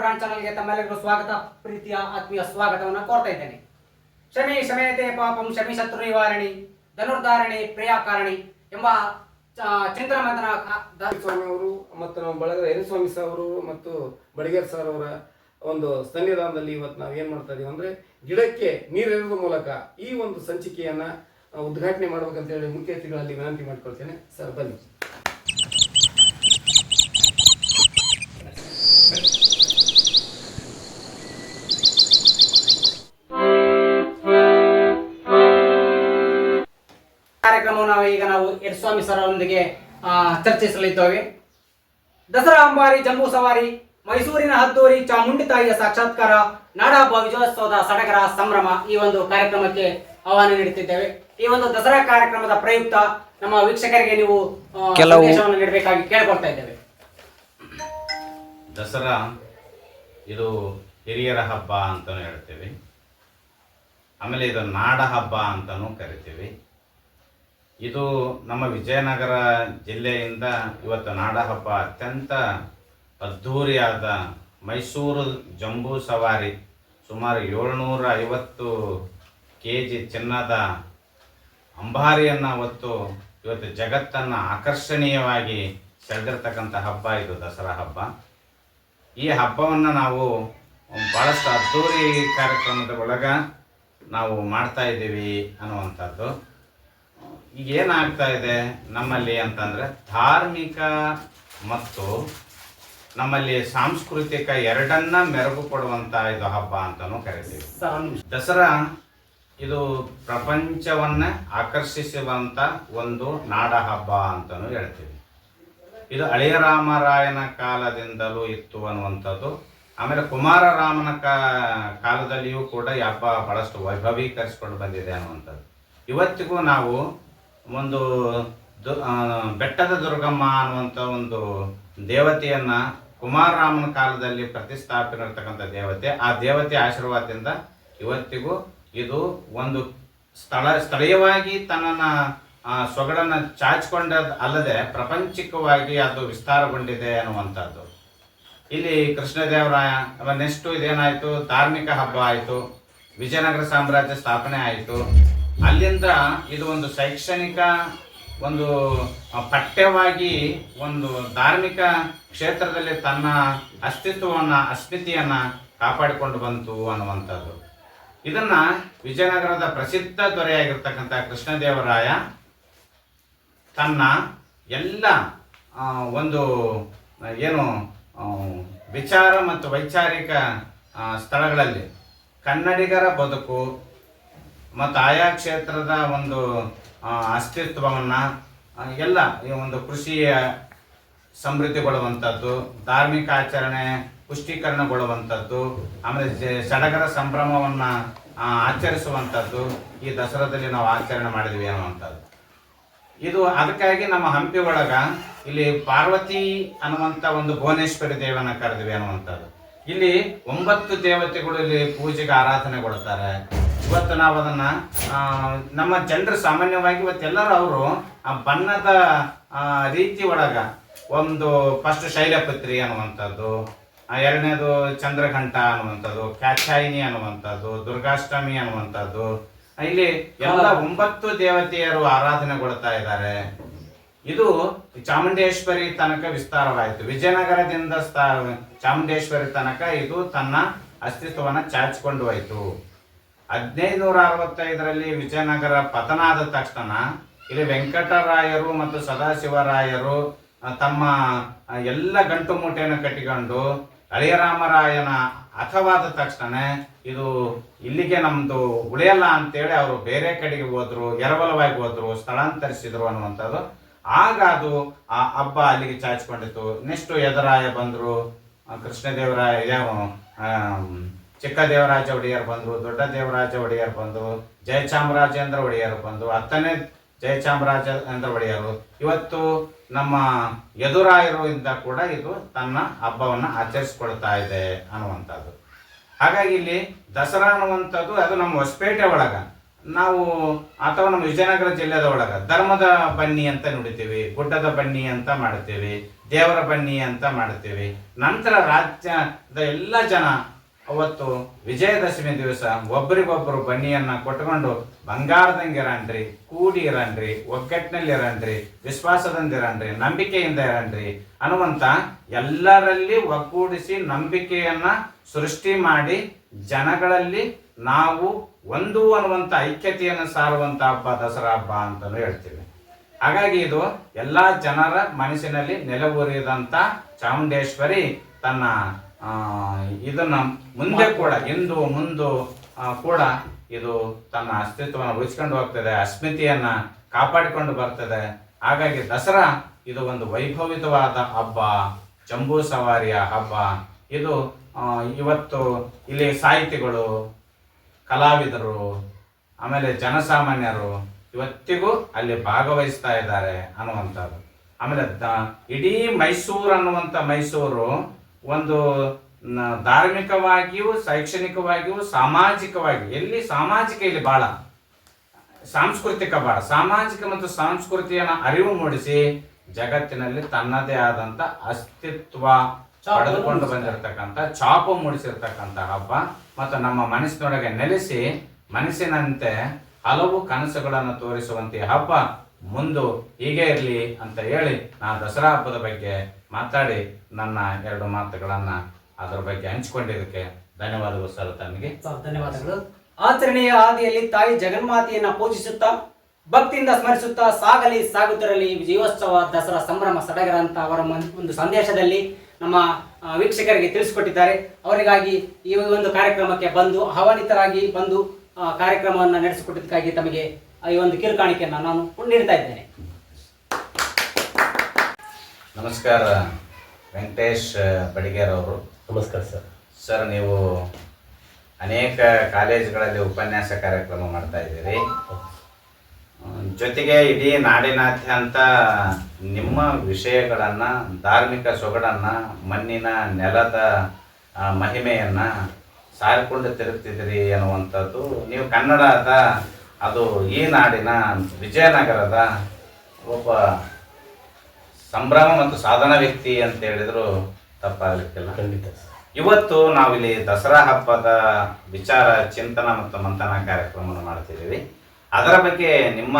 Brand ಚಾನಲ್ಗೆ ತಮ್ಮೆಲ್ಲರಿಗೂ ಸ್ವಾಗತ. ಪ್ರೀತಿಯ ಆತ್ಮೀಯ ಸ್ವಾಗತವನ್ನು ಕೋರ್ತಾ ಇದ್ದೇನೆ. ಶಮಿ ಶಮಯತೆ ಪಾಪಂ ಶಮಿ ಶತ್ರು ನಿವಾರಣಿ ಧನುರ್ಧಾರಣಿ, ಪ್ರಿಯಾಕಾರಣಿ ಎಂಬ ಚಿಂತನ ಮಂಥನ ಸ್ವಾಮಿ ಅವರು ಮತ್ತು ನಮ್ಮ ಬಳಗದ ಎರಿಸ್ವಾಮಿ ಸರ್ ಅವರು ಮತ್ತು ಬಡಿಗೇರ್ ಸರ್ ಅವರ ಒಂದು ಸನ್ನಿಧಾನದಲ್ಲಿ ಇವತ್ತು ನಾವು ಏನು ಮಾಡ್ತಾ ಇದೀವಿ ಅಂದ್ರೆ ಗಿಡಕ್ಕೆ ನೀರೆರೆಯುವ ಮೂಲಕ ಈ ಒಂದು ಸಂಚಿಕೆಯನ್ನ ಉದ್ಘಾಟನೆ ಮಾಡ್ಬೇಕಂತ ಹೇಳಿ ಮುಖ್ಯ ಅತಿಥಿಗಳಲ್ಲಿ ವಿನಂತಿ ಮಾಡ್ಕೊಳ್ತೇನೆ. ಸರ್, ಬನ್ನಿ. ಕಾರ್ಯಕ್ರಮವನ್ನು ನಾವು ಈಗ ನಾವು ಯರ್ಸ್ವಾಮಿ ಸ್ವಾಮಿ ಅವರೊಂದಿಗೆ ಆ, ಚರ್ಚಿಸಲಿದ್ದೇವೆ. ದಸರಾ ಅಂಬಾರಿ ಜಂಬೂ ಸವಾರಿ ಮೈಸೂರಿನ ಹದ್ದೂರಿ ಚಾಮುಂಡಿ ತಾಯಿಯ ಸಾಕ್ಷಾತ್ಕಾರ ನಾಡಹಬ್ಬ ವಿಜಯೋತ್ಸವದ ಸಡಗರ ಸಂಭ್ರಮ ಈ ಒಂದು ಕಾರ್ಯಕ್ರಮಕ್ಕೆ ಆಹ್ವಾನ ನೀಡುತ್ತಿದ್ದೇವೆ. ಈ ಒಂದು ದಸರಾ ಕಾರ್ಯಕ್ರಮದ ಪ್ರಯುಕ್ತ ನಮ್ಮ ವೀಕ್ಷಕರಿಗೆ ನೀವು ಕೆಲವು- ನೀಡಬೇಕಾಗಿ ಕೇಳಿಕೊಳ್ತಾ ಇದ್ದೇವೆ. ದಸರಾ ಇದು ಹಿರಿಯರ ಹಬ್ಬ ಅಂತಲೂ ಹೇಳ್ತೇವೆ. ಆಮೇಲೆ ಇದು ನಾಡ ಹಬ್ಬ ಅಂತಲೂ ಕರಿತೀವಿ. ಇದು ನಮ್ಮ ವಿಜಯನಗರ ಜಿಲ್ಲೆಯಿಂದ ಇವತ್ತು ನಾಡ ಹಬ್ಬ ಅತ್ಯಂತ ಅದ್ಧೂರಿಯಾದ ಮೈಸೂರು ಜಂಬೂ ಸವಾರಿ ಸುಮಾರು ಏಳ್ನೂರ ಐವತ್ತು ಕೆ ಜಿ ಚಿನ್ನದ ಅಂಬಾರಿಯನ್ನು ಹೊತ್ತು ಇವತ್ತು ಜಗತ್ತನ್ನು ಆಕರ್ಷಣೀಯವಾಗಿ ಸೆಳೆದಿರ್ತಕ್ಕಂಥ ಹಬ್ಬ ಇದು ದಸರಾ ಹಬ್ಬ. ಈ ಹಬ್ಬವನ್ನು ನಾವು ಭಾಳಷ್ಟು ಅದ್ಧೂರಿ ಕಾರ್ಯಕ್ರಮದ ಒಳಗೆ ನಾವು ಮಾಡ್ತಾ ಇದ್ದೀವಿ ಅನ್ನುವಂಥದ್ದು. ಈಗ ಏನಾಗ್ತಾ ಇದೆ ನಮ್ಮಲ್ಲಿ ಅಂತಂದರೆ ಧಾರ್ಮಿಕ ಮತ್ತು ನಮ್ಮಲ್ಲಿ ಸಾಂಸ್ಕೃತಿಕ ಎರಡನ್ನ ಮೆರಗು ಕೊಡುವಂತ ಇದು ಹಬ್ಬ ಅಂತಲೂ ಕರಿತೀವಿ. ದಸರಾ ಇದು ಪ್ರಪಂಚವನ್ನ ಆಕರ್ಷಿಸುವಂತ ಒಂದು ನಾಡ ಹಬ್ಬ ಅಂತಲೂ ಹೇಳ್ತೀವಿ. ಇದು ಹಳೆಯರಾಮರಾಯನ ಕಾಲದಿಂದಲೂ ಇತ್ತು ಅನ್ನುವಂಥದ್ದು. ಆಮೇಲೆ ಕುಮಾರರಾಮನ ಕಾ ಕಾಲದಲ್ಲಿಯೂ ಕೂಡ ಈ ಹಬ್ಬ ಬಹಳಷ್ಟು ವೈಭವೀಕರಿಸಿಕೊಂಡು ಬಂದಿದೆ ಅನ್ನುವಂಥದ್ದು. ಇವತ್ತಿಗೂ ನಾವು ಒಂದು ದು ಬೆಟ್ಟದ ದುರ್ಗಮ್ಮ ಅನ್ನುವಂಥ ಒಂದು ದೇವತೆಯನ್ನು ಕುಮಾರರಾಮನ ಕಾಲದಲ್ಲಿ ಪ್ರತಿಷ್ಠಾಪನೆ ಇರತಕ್ಕಂಥ ದೇವತೆ. ಆ ದೇವತೆ ಆಶೀರ್ವಾದದಿಂದ ಇವತ್ತಿಗೂ ಇದು ಒಂದು ಸ್ಥಳ, ಸ್ಥಳೀಯವಾಗಿ ತನ್ನನ ಸೊಗಡನ್ನು ಸೊಗಡನ್ನ ಚಾಚಿಕೊಂಡ ಅಲ್ಲದೆ ಪ್ರಪಂಚಿಕವಾಗಿ ಅದು ವಿಸ್ತಾರಗೊಂಡಿದೆ ಅನ್ನುವಂಥದ್ದು. ಇಲ್ಲಿ ಕೃಷ್ಣದೇವರಾಯ, ನೆಕ್ಸ್ಟ್ ಇದೇನಾಯ್ತು? ಧಾರ್ಮಿಕ ಹಬ್ಬ ಆಯಿತು. ವಿಜಯನಗರ ಸಾಮ್ರಾಜ್ಯ ಸ್ಥಾಪನೆ ಆಯಿತು. ಅಲ್ಲಿಂದ ಇದು ಒಂದು ಶೈಕ್ಷಣಿಕ ಒಂದು ಪಠ್ಯವಾಗಿ ಒಂದು ಧಾರ್ಮಿಕ ಕ್ಷೇತ್ರದಲ್ಲಿ ತನ್ನ ಅಸ್ತಿತ್ವವನ್ನು, ಅಸ್ಮಿತಿಯನ್ನು ಕಾಪಾಡಿಕೊಂಡು ಬಂತು ಅನ್ನುವಂಥದ್ದು. ಇದನ್ನು ವಿಜಯನಗರದ ಪ್ರಸಿದ್ಧ ದೊರೆಯಾಗಿರ್ತಕ್ಕಂಥ ಕೃಷ್ಣದೇವರಾಯ ತನ್ನ ಎಲ್ಲ ಒಂದು, ಏನು ವಿಚಾರ ಮತ್ತು ವೈಚಾರಿಕ ಸ್ಥಳಗಳಲ್ಲಿ ಕನ್ನಡಿಗರ ಬದುಕು ಮತ್ತು ಆಯಾ ಕ್ಷೇತ್ರದ ಒಂದು ಅಸ್ತಿತ್ವವನ್ನು ಎಲ್ಲ ಈ ಒಂದು ಕೃಷಿಯ ಸಮೃದ್ಧಿಗೊಳ್ಳುವಂಥದ್ದು, ಧಾರ್ಮಿಕ ಆಚರಣೆ ಪುಷ್ಟೀಕರಣಗೊಳ್ಳುವಂಥದ್ದು, ಆಮೇಲೆ ಸಡಗರ ಸಂಭ್ರಮವನ್ನು ಆಚರಿಸುವಂಥದ್ದು, ಈ ದಸರಾದಲ್ಲಿ ನಾವು ಆಚರಣೆ ಮಾಡಿದ್ವಿ ಅನ್ನುವಂಥದ್ದು. ಇದು ಅದಕ್ಕಾಗಿ ನಮ್ಮ ಹಂಪಿ ಒಳಗ ಇಲ್ಲಿ ಪಾರ್ವತಿ ಅನ್ನುವಂಥ ಒಂದು ಭುವನೇಶ್ವರಿ ದೇವನ ಕರೆದ್ವಿ ಅನ್ನುವಂಥದ್ದು. ಇಲ್ಲಿ ಒಂಬತ್ತು ದೇವತೆಗಳು ಇಲ್ಲಿ ಪೂಜೆಗೆ ಆರಾಧನೆಗೊಳ್ತಾರೆ. ಇವತ್ತು ನಾವು ಅದನ್ನ ನಮ್ಮ ಜನರು ಸಾಮಾನ್ಯವಾಗಿ ಇವತ್ತೆಲ್ಲರೂ ಅವರು ಆ ಬಣ್ಣದ ರೀತಿ ಒಳಗ ಒಂದು ಫಸ್ಟ್ ಶೈಲಪತ್ರಿ ಅನ್ನುವಂಥದ್ದು ಎರಡನೇದು ಚಂದ್ರಘಂಟ ಅನ್ನುವಂಥದ್ದು ಕಾಚಾಯಿನಿ ಅನ್ನುವಂಥದ್ದು ದುರ್ಗಾಷ್ಟಮಿ ಅನ್ನುವಂಥದ್ದು ಇಲ್ಲಿ ಎಲ್ಲ ಒಂಬತ್ತು ದೇವತೆಯರು ಆರಾಧನೆಗೊಳ್ತಾ ಇದ್ದಾರೆ. ಇದು ಚಾಮುಂಡೇಶ್ವರಿ ತನಕ ವಿಸ್ತಾರವಾಯಿತು. ವಿಜಯನಗರದಿಂದ ಚಾಮುಂಡೇಶ್ವರಿ ತನಕ ಇದು ತನ್ನ ಅಸ್ತಿತ್ವವನ್ನು ಚಾಚಿಕೊಂಡು ಹೋಯಿತು. ಹದಿನೈದುನೂರ ಅರವತ್ತೈದರಲ್ಲಿ ವಿಜಯನಗರ ಪತನ ಆದ ತಕ್ಷಣ ಇಲ್ಲಿ ವೆಂಕಟರಾಯರು ಮತ್ತು ಸದಾಶಿವರಾಯರು ತಮ್ಮ ಎಲ್ಲ ಗಂಟು ಮೂಟೆಯನ್ನು ಕಟ್ಟಿಕೊಂಡು ಹಳೆಯರಾಮರಾಯನ ಅಥವಾದ ತಕ್ಷಣ ಇದು ಇಲ್ಲಿಗೆ ನಮ್ಮದು ಉಳಿಯಲ್ಲ ಅಂತೇಳಿ ಅವರು ಬೇರೆ ಕಡೆಗೆ ಹೋದ್ರು, ಎರವಲವಾಗಿ ಹೋದ್ರು, ಸ್ಥಳಾಂತರಿಸಿದ್ರು ಅನ್ನುವಂಥದ್ದು. ಆಗ ಅದು ಆ ಹಬ್ಬ ಅಲ್ಲಿಗೆ ಚಾಚಿಕೊಂಡಿತ್ತು. ನೆಕ್ಸ್ಟ್ ಎದರಾಯ ಬಂದರು ಕೃಷ್ಣದೇವರಾಯ ಚಿಕ್ಕ ದೇವರಾಜ ಒಡೆಯರ್ ಬಂದ್ರು ದೊಡ್ಡ ದೇವರಾಜ ಒಡೆಯರ್ ಬಂದು ಜಯಚಾಮರಾಜೇಂದ್ರ ಒಡೆಯರ್ ಬಂದು, ಹತ್ತನೇ ಜಯಚಾಮರಾಜೇಂದ್ರ ಒಡೆಯರು. ಇವತ್ತು ನಮ್ಮ ಯದುರಾಯರು ಇಂದ ಕೂಡ ಇದು ತನ್ನ ಹಬ್ಬವನ್ನು ಆಚರಿಸ್ಕೊಳ್ತಾ ಇದೆ ಅನ್ನುವಂಥದ್ದು. ಹಾಗಾಗಿ ಇಲ್ಲಿ ದಸರಾ ಅನ್ನುವಂಥದ್ದು ಅದು ನಮ್ಮ ಹೊಸಪೇಟೆ ಒಳಗ. ನಾವು ಅಥವಾ ನಮ್ಮ ವಿಜಯನಗರ ಜಿಲ್ಲೆದ ಒಳಗ. ಧರ್ಮದ ಬನ್ನಿ ಅಂತ ನುಡಿತೀವಿ, ಗುಡ್ಡದ ಬನ್ನಿ ಅಂತ ಮಾಡ್ತೀವಿ, ದೇವರ ಬನ್ನಿ ಅಂತ ಮಾಡ್ತೀವಿ. ನಂತರ ರಾಜ್ಯದ ಎಲ್ಲ ಜನ ಅವತ್ತು ವಿಜಯದಶಮಿ ದಿವಸ ಒಬ್ಬರಿಗೊಬ್ಬರು ಬನ್ನಿಯನ್ನ ಕೊಟ್ಕೊಂಡು ಬಂಗಾರದಂಗೆ ಇರನ್ರಿ, ಕೂಡಿ ಇರನ್ರಿ ಒಗ್ಗಟ್ಟಿನಲ್ಲಿ ಇರನ್ರಿ, ವಿಶ್ವಾಸದಿಂದ ಇರನ್ರಿ, ನಂಬಿಕೆಯಿಂದ ಇರನ್ರಿ ಅನ್ನುವಂತ ಎಲ್ಲರಲ್ಲಿ ಒಗ್ಗೂಡಿಸಿ ನಂಬಿಕೆಯನ್ನ ಸೃಷ್ಟಿ ಮಾಡಿ ಜನಗಳಲ್ಲಿ ನಾವು ಒಂದು ಅನ್ನುವಂತ ಐಕ್ಯತೆಯನ್ನು ಸಾರುವಂತ ಹಬ್ಬ ದಸರಾ ಹಬ್ಬ ಅಂತಲೂ ಹೇಳ್ತೀವಿ. ಹಾಗಾಗಿ ಇದು ಎಲ್ಲಾ ಜನರ ಮನಸ್ಸಿನಲ್ಲಿ ನೆಲೆಯೂರಿದಂತ ಚಾಮುಂಡೇಶ್ವರಿ ತನ್ನ ಇದನ್ನ ಮುಂದೆ ಕೂಡ ಇಂದು ಮುಂದು ಕೂಡ ಇದು ತನ್ನ ಅಸ್ತಿತ್ವವನ್ನು ಉಳಿಸ್ಕೊಂಡು ಹೋಗ್ತದೆ ಅಸ್ಮಿತೆಯನ್ನು ಕಾಪಾಡಿಕೊಂಡು ಬರ್ತದೆ. ಹಾಗಾಗಿ ದಸರಾ ಇದು ಒಂದು ವೈಭವಿತವಾದ ಹಬ್ಬ ಜಂಬೂ ಸವಾರಿಯ ಹಬ್ಬ. ಇದು ಇವತ್ತು ಇಲ್ಲಿ ಸಾಹಿತಿಗಳು ಕಲಾವಿದರು ಆಮೇಲೆ ಜನಸಾಮಾನ್ಯರು ಇವತ್ತಿಗೂ ಅಲ್ಲಿ ಭಾಗವಹಿಸ್ತಾ ಇದ್ದಾರೆ ಅನ್ನುವಂಥದ್ದು. ಆಮೇಲೆ ದ- ಇಡೀ ಮೈಸೂರು ಅನ್ನುವಂಥ ಮೈಸೂರು ಒಂದು ನ- ಧಾರ್ಮಿಕವಾಗಿಯೂ ಶೈಕ್ಷಣಿಕವಾಗಿಯೂ ಸಾಮಾಜಿಕವಾಗಿ ಎಲ್ಲಿ ಸಾಮಾಜಿಕ ಇಲ್ಲಿ ಬಹಳ ಸಾಂಸ್ಕೃತಿಕ ಬಹಳ ಸಾಮಾಜಿಕ ಮತ್ತು ಸಂಸ್ಕೃತಿಯನ್ನ ಅರಿವು ಮೂಡಿಸಿ ಜಗತ್ತಿನಲ್ಲಿ ತನ್ನದೇ ಆದಂತ ಅಸ್ತಿತ್ವ ಪಡೆದುಕೊಂಡು ಬಂದಿರತಕ್ಕಂಥ ಛಾಪು ಮೂಡಿಸಿರ್ತಕ್ಕಂಥ ಹಬ್ಬ ಮತ್ತು ನಮ್ಮ ಮನಸ್ಸಿನೊಳಗೆ ನೆಲೆಸಿ ಮನಸ್ಸಿನಂತೆ ಹಲವು ಕನಸುಗಳನ್ನು ತೋರಿಸುವಂತೆ ಹಬ್ಬ ಮುಂದು ಹೀಗೆ ಇರಲಿ ಅಂತ ಹೇಳಿ ನಾನು ದಸರಾ ಹಬ್ಬದ ಬಗ್ಗೆ ಮಾತಾಡಿ ನನ್ನ ಎರಡು ಮಾತುಗಳನ್ನ ಅದರ ಬಗ್ಗೆ ಹಂಚಿಕೊಂಡಿದ್ದಕ್ಕೆ ಧನ್ಯವಾದಗಳು ಸರ್ ತಮಗೆ ಧನ್ಯವಾದಗಳು. ಆಚರಣೆಯ ಹಾದಿಯಲ್ಲಿ ತಾಯಿ ಜಗನ್ಮಾತೆಯನ್ನ ಪೂಜಿಸುತ್ತಾ, ಭಕ್ತಿಯಿಂದ ಸ್ಮರಿಸುತ್ತಾ ಸಾಗಲಿ ಸಾಗುತ್ತಿರಲಿ ಜೀವೋತ್ಸವ ದಸರಾ ಸಂಭ್ರಮ ಸಡಗರ ಅಂತ ಅವರ ಒಂದು ಸಂದೇಶದಲ್ಲಿ ನಮ್ಮ ವೀಕ್ಷಕರಿಗೆ ತಿಳಿಸಿಕೊಟ್ಟಿದ್ದಾರೆ. ಅವರಿಗಾಗಿ ಈ ಒಂದು ಕಾರ್ಯಕ್ರಮಕ್ಕೆ ಬಂದು, ಆಹ್ವಾನಿತರಾಗಿ ಬಂದು ಕಾರ್ಯಕ್ರಮವನ್ನು ನಡೆಸಿಕೊಟ್ಟಿದ್ದಕ್ಕಾಗಿ ತಮಗೆ ಈ ಒಂದು ಕಿರುಕಾಣಿಕೆಯನ್ನು ನಾನು ನೀಡ್ತಾ ಇದ್ದೇನೆ. ನಮಸ್ಕಾರ ವೆಂಕಟೇಶ್ ಬಡಿಗೇರ್ ಅವರು ನಮಸ್ಕಾರ ಸರ್. ಸರ್ ನೀವು ಅನೇಕ ಕಾಲೇಜುಗಳಲ್ಲಿ ಉಪನ್ಯಾಸ ಕಾರ್ಯಕ್ರಮ ಮಾಡ್ತಾ ಇದ್ದೀರಿ. ಜೊತೆಗೆ ಇಡೀ ನಾಡಿನಾದ್ಯಂತ ನಿಮ್ಮ ವಿಷಯಗಳನ್ನು ಧಾರ್ಮಿಕ ಸೊಗಡನ್ನು ಮಣ್ಣಿನ ನೆಲದ ಮಹಿಮೆಯನ್ನು ಮಹಿಮೆಯನ್ನ ಸಾರಿಕೊಂಡು ತಿರುಗ್ತಿದ್ದೀರಿ ಅನ್ನುವಂಥದ್ದು ನೀವು ಕನ್ನಡದ ಅದು ಈ ನಾಡಿನ ವಿಜಯನಗರದ ಒಬ್ಬ ಸಂಭ್ರಮ ಮತ್ತು ಸಾಧನ ವ್ಯಕ್ತಿ ಅಂತ ಹೇಳಿದ್ರು ತಪ್ಪಾಗಲಿಕ್ಕಿಲ್ಲ. ಖಂಡಿತ. ಇವತ್ತು ನಾವಿಲ್ಲಿ ದಸರಾ ಹಬ್ಬದ ವಿಚಾರ ಚಿಂತನ ಮತ್ತು ಮಂಥನ ಕಾರ್ಯಕ್ರಮವನ್ನು ಮಾಡ್ತಿದ್ದೀವಿ. ಅದರ ಬಗ್ಗೆ ನಿಮ್ಮ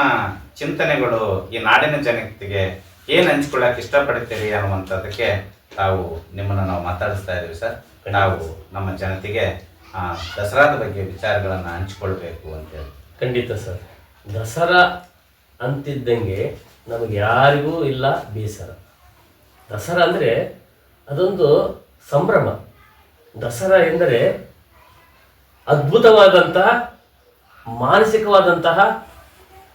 ಚಿಂತನೆಗಳು ಈ ನಾಡಿನ ಜನತೆಗೆ ಏನು ಹಂಚ್ಕೊಳ್ಳಕ್ಕೆ ಇಷ್ಟಪಡ್ತೀರಿ ಅನ್ನುವಂಥದ್ದಕ್ಕೆ ತಾವು ನಿಮ್ಮನ್ನು ನಾವು ಮಾತಾಡಿಸ್ತಾ ಇದ್ದೀವಿ ಸರ್. ನಾವು ನಮ್ಮ ಜನತೆಗೆ ದಸರಾದ ಬಗ್ಗೆ ವಿಚಾರಗಳನ್ನು ಹಂಚ್ಕೊಳ್ಬೇಕು ಅಂತೇಳಿ ಖಂಡಿತ ಸರ್. ದಸರಾ ಅಂತಿದ್ದಂಗೆ ನಮಗೆ ಯಾರಿಗೂ ಇಲ್ಲ ಬೇಸರ. ದಸರಾ ಅಂದರೆ ಅದೊಂದು ಸಂಭ್ರಮ. ದಸರಾ ಎಂದರೆ ಅದ್ಭುತವಾದಂತಹ ಮಾನಸಿಕವಾದಂತಹ,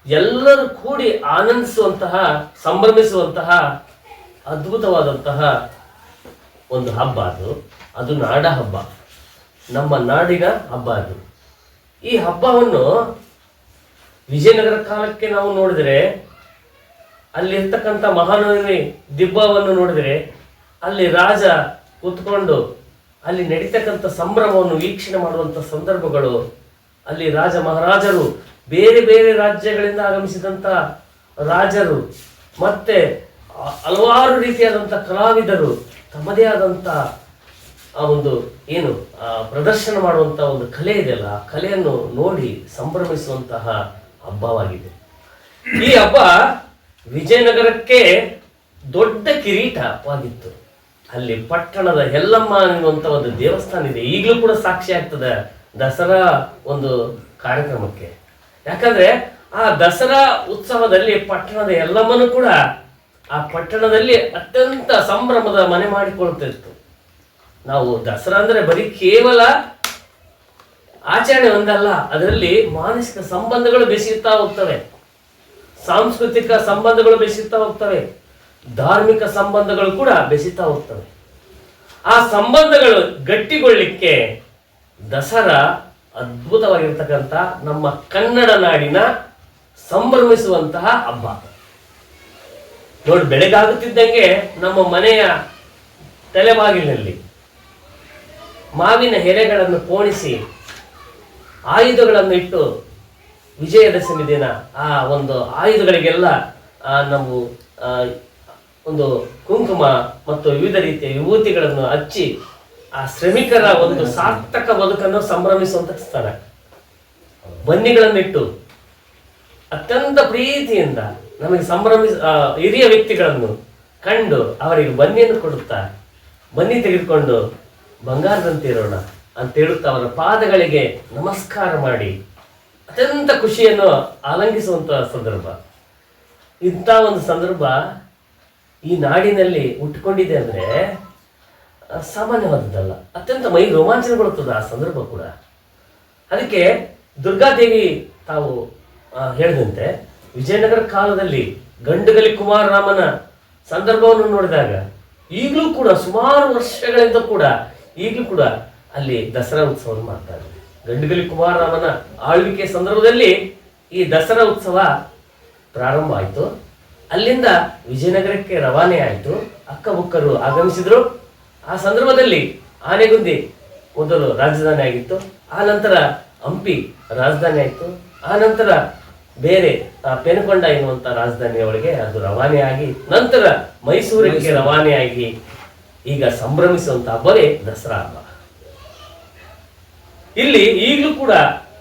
ಎಲ್ಲರೂ ಕೂಡಿ ಆನಂದಿಸುವಂತಹ, ಸಂಭ್ರಮಿಸುವಂತಹ, ಅದ್ಭುತವಾದಂತಹ ಒಂದು ಹಬ್ಬ ಅದು. ಅದು ನಾಡ ಹಬ್ಬ. ನಮ್ಮ ನಾಡಿನ ಹಬ್ಬ ಅದು. ಈ ಹಬ್ಬವನ್ನು ವಿಜಯನಗರ ಕಾಲಕ್ಕೆ ನಾವು ನೋಡಿದರೆ ಅಲ್ಲಿರ್ತಕ್ಕಂಥ ಮಹಾನವಮಿ ದಿಬ್ಬವನ್ನು ನೋಡಿದರೆ ಅಲ್ಲಿ ರಾಜ ಕೂತ್ಕೊಂಡು ಅಲ್ಲಿ ನಡೀತಕ್ಕಂಥ ಸಂಭ್ರಮವನ್ನು ವೀಕ್ಷಣೆ ಮಾಡುವಂಥ ಸಂದರ್ಭಗಳು, ಅಲ್ಲಿ ರಾಜ ಮಹಾರಾಜರು ಬೇರೆ ಬೇರೆ ರಾಜ್ಯಗಳಿಂದ ಆಗಮಿಸಿದಂಥ ರಾಜರು ಮತ್ತೆ ಹಲವಾರು ರೀತಿಯಾದಂಥ ಕಲಾವಿದರು ತಮ್ಮದೇ ಆದಂಥ ಆ ಒಂದು ಏನು ಪ್ರದರ್ಶನ ಮಾಡುವಂಥ ಒಂದು ಕಲೆ ಇದೆಯಲ್ಲ ಆ ಕಲೆಯನ್ನು ನೋಡಿ ಸಂಭ್ರಮಿಸುವಂತಹ ಹಬ್ಬವಾಗಿದೆ. ಈ ಹಬ್ಬ ವಿಜಯನಗರಕ್ಕೆ ದೊಡ್ಡ ಕಿರೀಟವಾಗಿತ್ತು ಅಲ್ಲಿ ಪಟ್ಟಣದ ಎಲ್ಲಮ್ಮ ಅನ್ನುವಂತ ಒಂದು ದೇವಸ್ಥಾನ ಇದೆ. ಈಗಲೂ ಕೂಡ ಸಾಕ್ಷಿ ಆಗ್ತದೆ ದಸರಾ ಒಂದು ಕಾರ್ಯಕ್ರಮಕ್ಕೆ. ಯಾಕಂದ್ರೆ ಆ ದಸರಾ ಉತ್ಸವದಲ್ಲಿ ಪಟ್ಟಣದ ಎಲ್ಲಮ್ಮನೂ ಕೂಡ ಆ ಪಟ್ಟಣದಲ್ಲಿ ಅತ್ಯಂತ ಸಂಭ್ರಮದ ಮನೆ ಮಾಡಿಕೊಳ್ತಿತ್ತು ನಾವು ದಸರಾ ಅಂದ್ರೆ ಬರೀ ಕೇವಲ ಆಚರಣೆ ಒಂದಲ್ಲ, ಅದರಲ್ಲಿ ಮಾನಸಿಕ ಸಂಬಂಧಗಳು ಬೆಸೆಯುತ್ತಾ ಹೋಗ್ತವೆ. ಸಾಂಸ್ಕೃತಿಕ ಸಂಬಂಧಗಳು ಬೆಸೀತಾ ಹೋಗ್ತವೆ. ಧಾರ್ಮಿಕ ಸಂಬಂಧಗಳು ಕೂಡ ಬೆಸೀತಾ ಹೋಗ್ತವೆ. ಆ ಸಂಬಂಧಗಳು ಗಟ್ಟಿಗೊಳ್ಳಿಕ್ಕೆ ದಸರಾ ಅದ್ಭುತವಾಗಿರ್ತಕ್ಕಂಥ ನಮ್ಮ ಕನ್ನಡ ನಾಡಿನ ಸಂಭ್ರಮಿಸುವಂತಹ ಹಬ್ಬ. ನೋಡಿ ಬೆಳಗಾಗುತ್ತಿದ್ದಂಗೆ ನಮ್ಮ ಮನೆಯ ತಲೆಬಾಗಿಲಿನಲ್ಲಿ ಮಾವಿನ ಎಲೆಗಳನ್ನು ಪೋಣಿಸಿ ಆಯುಧಗಳನ್ನು ಇಟ್ಟು ವಿಜಯದಶಮಿ ದಿನ, ಆ ಒಂದು ಆಯುಧಗಳಿಗೆಲ್ಲ ನಾವು ಒಂದು ಕುಂಕುಮ ಮತ್ತು ವಿವಿಧ ರೀತಿಯ ವಿಭೂತಿಗಳನ್ನು ಹಚ್ಚಿ, ಆ ಶ್ರಮಿಕರ ಒಂದು ಸಾರ್ಥಕ ಬದುಕನ್ನು ಸಂಭ್ರಮಿಸುವಂತ ಸ್ಥಳ. ಬನ್ನಿಗಳನ್ನಿಟ್ಟು, ಅತ್ಯಂತ ಪ್ರೀತಿಯಿಂದ ನಮಗೆ ಸಂಭ್ರಮಿಸ ಹಿರಿಯ ವ್ಯಕ್ತಿಗಳನ್ನು ಕಂಡು ಅವರಿಗೆ ಬನ್ನಿಯನ್ನು ಕೊಡುತ್ತಾ, ಬನ್ನಿ ತೆಗೆದುಕೊಂಡು ಬಂಗಾರದಂತಿರೋಣ ಅಂತ ಹೇಳುತ್ತಾ ಅವರ ಪಾದಗಳಿಗೆ ನಮಸ್ಕಾರ ಮಾಡಿ ಅತ್ಯಂತ ಖುಷಿಯನ್ನು ಆಲಂಗಿಸುವಂತಹ ಸಂದರ್ಭ. ಇಂಥ ಒಂದು ಸಂದರ್ಭ ಈ ನಾಡಿನಲ್ಲಿ ಉಟ್ಕೊಂಡಿದೆ ಅಂದ್ರೆ ಸಾಮಾನ್ಯವಾದದ್ದಲ್ಲ. ಅತ್ಯಂತ ಮೈ ರೋಮಾಂಚನಗೊಳ್ಳುತ್ತದೆ ಆ ಸಂದರ್ಭ ಕೂಡ. ಅದಕ್ಕೆ ದುರ್ಗಾದೇವಿ ತಾವು ಹೇಳಿದಂತೆ, ವಿಜಯನಗರ ಕಾಲದಲ್ಲಿ ಗಂಡುಗಲಿ ಕುಮಾರರಾಮನ ಸಂದರ್ಭವನ್ನು ನೋಡಿದಾಗ, ಈಗಲೂ ಕೂಡ ಸುಮಾರು ವರ್ಷಗಳಿಂದ ಕೂಡ ಈಗಲೂ ಕೂಡ ಅಲ್ಲಿ ದಸರಾ ಉತ್ಸವವನ್ನು ಮಾಡ್ತಾರೆ ಗಂಡುಗಲಿ ಕುಮಾರರಾಮನ ಆಳ್ವಿಕೆ ಸಂದರ್ಭದಲ್ಲಿ ಈ ದಸರಾ ಉತ್ಸವ ಪ್ರಾರಂಭ ಆಯಿತು. ಅಲ್ಲಿಂದ ವಿಜಯನಗರಕ್ಕೆ ರವಾನೆ ಆಯಿತು. ಅಕ್ಕಬುಕ್ಕರು ಆಗಮಿಸಿದರು. ಆ ಸಂದರ್ಭದಲ್ಲಿ ಆನೆಗುಂದಿ ಮೊದಲು ರಾಜಧಾನಿ ಆಗಿತ್ತು. ಆ ನಂತರ ಹಂಪಿ ರಾಜಧಾನಿ ಆಯಿತು. ಆ ನಂತರ ಬೇರೆ ಪೆನಕೊಂಡ ಎನ್ನುವಂಥ ರಾಜಧಾನಿಯೊಳಗೆ ಅದು ರವಾನೆ ಆಗಿ ನಂತರ ಮೈಸೂರಿಗೆ ರವಾನೆ ಆಗಿ ಈಗ ಸಂಭ್ರಮಿಸುವಂಥ ಹಬ್ಬವೇ ದಸರಾ ಹಬ್ಬ. ಇಲ್ಲಿ ಈಗಲೂ ಕೂಡ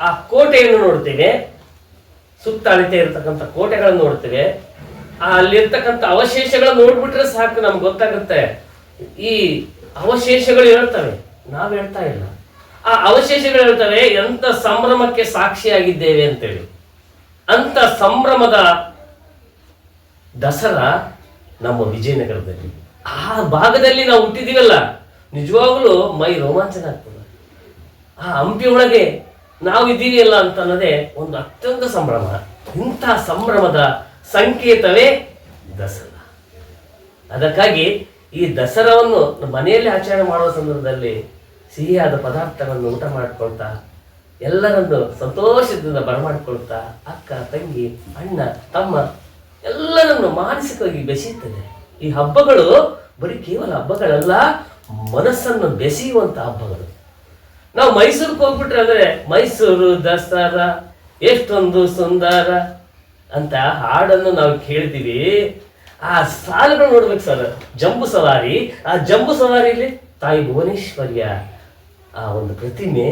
ಆ ಕೋಟೆಯನ್ನು ನೋಡ್ತೇವೆ. ಸುತ್ತ ಅಳಿತೆ ಇರತಕ್ಕಂಥ ಕೋಟೆಗಳನ್ನು ನೋಡ್ತೇವೆ. ಅಲ್ಲಿರ್ತಕ್ಕಂಥ ಅವಶೇಷಗಳನ್ನು ನೋಡ್ಬಿಟ್ರೆ ಸಾಕು ನಮ್ಗೆ ಗೊತ್ತಾಗುತ್ತೆ. ಈ ಅವಶೇಷಗಳು ಹೇಳ್ತವೆ. ನಾವು ಹೇಳ್ತಾ ಇಲ್ಲ. ಆ ಅವಶೇಷಗಳು ಹೇಳ್ತವೆ ಎಂತ ಸಂಭ್ರಮಕ್ಕೆ ಸಾಕ್ಷಿಯಾಗಿದ್ದೇವೆ ಅಂತೇಳಿ. ಅಂತ ಸಂಭ್ರಮದ ದಸರಾ ನಮ್ಮ ವಿಜಯನಗರದಲ್ಲಿ. ಆ ಭಾಗದಲ್ಲಿ ನಾವು ಹುಟ್ಟಿದೀವಲ್ಲ. ನಿಜವಾಗ್ಲೂ ಮೈ ರೋಮಾಂಚನ ಆಗ್ತದೆ. ಆ ಹಂಪಿ ಒಳಗೆ ನಾವು ಇದ್ದೀವಿಯಲ್ಲ ಅಂತ ಅನ್ನೋದೇ ಒಂದು ಅತ್ಯಂತ ಸಂಭ್ರಮ. ಇಂಥ ಸಂಭ್ರಮದ ಸಂಕೇತವೇ ದಸರಾ. ಅದಕ್ಕಾಗಿ ಈ ದಸರಾವನ್ನು ಮನೆಯಲ್ಲಿ ಆಚರಣೆ ಮಾಡುವ ಸಂದರ್ಭದಲ್ಲಿ ಸಿಹಿಯಾದ ಪದಾರ್ಥಗಳನ್ನು ಊಟ ಮಾಡಿಕೊಳ್ತಾ, ಎಲ್ಲರನ್ನು ಸಂತೋಷದಿಂದ ಬರಮಾಡಿಕೊಳ್ತಾ, ಅಕ್ಕ, ತಂಗಿ, ಅಣ್ಣ, ತಮ್ಮ ಎಲ್ಲರನ್ನು ಮಾನಸಿಕವಾಗಿ ಬೆಸೆಯುತ್ತದೆ ಈ ಹಬ್ಬಗಳು ಬರೀ ಕೇವಲ ಹಬ್ಬಗಳಲ್ಲ, ಮನಸ್ಸನ್ನು ಬೆಸೆಯುವಂಥ ಹಬ್ಬಗಳು. ನಾವು ಮೈಸೂರಿಗೆ ಹೋಗ್ಬಿಟ್ರೆ ಅಂದ್ರೆ ಮೈಸೂರು, ದಸರ, ಎಷ್ಟೊಂದು ಸುಂದರ ಅಂತ ಹಾಡನ್ನು ನಾವು ಕೇಳ್ತೀವಿ. ಆ ಸಾಲುಗಳು ನೋಡ್ಬೇಕು ಸರ್, ಜಂಬು ಸವಾರಿ. ಆ ಜಂಬು ಸವಾರಿಯಲ್ಲಿ ತಾಯಿ ಭುವನೇಶ್ವರಿಯ ಆ ಒಂದು ಪ್ರತಿಮೆ,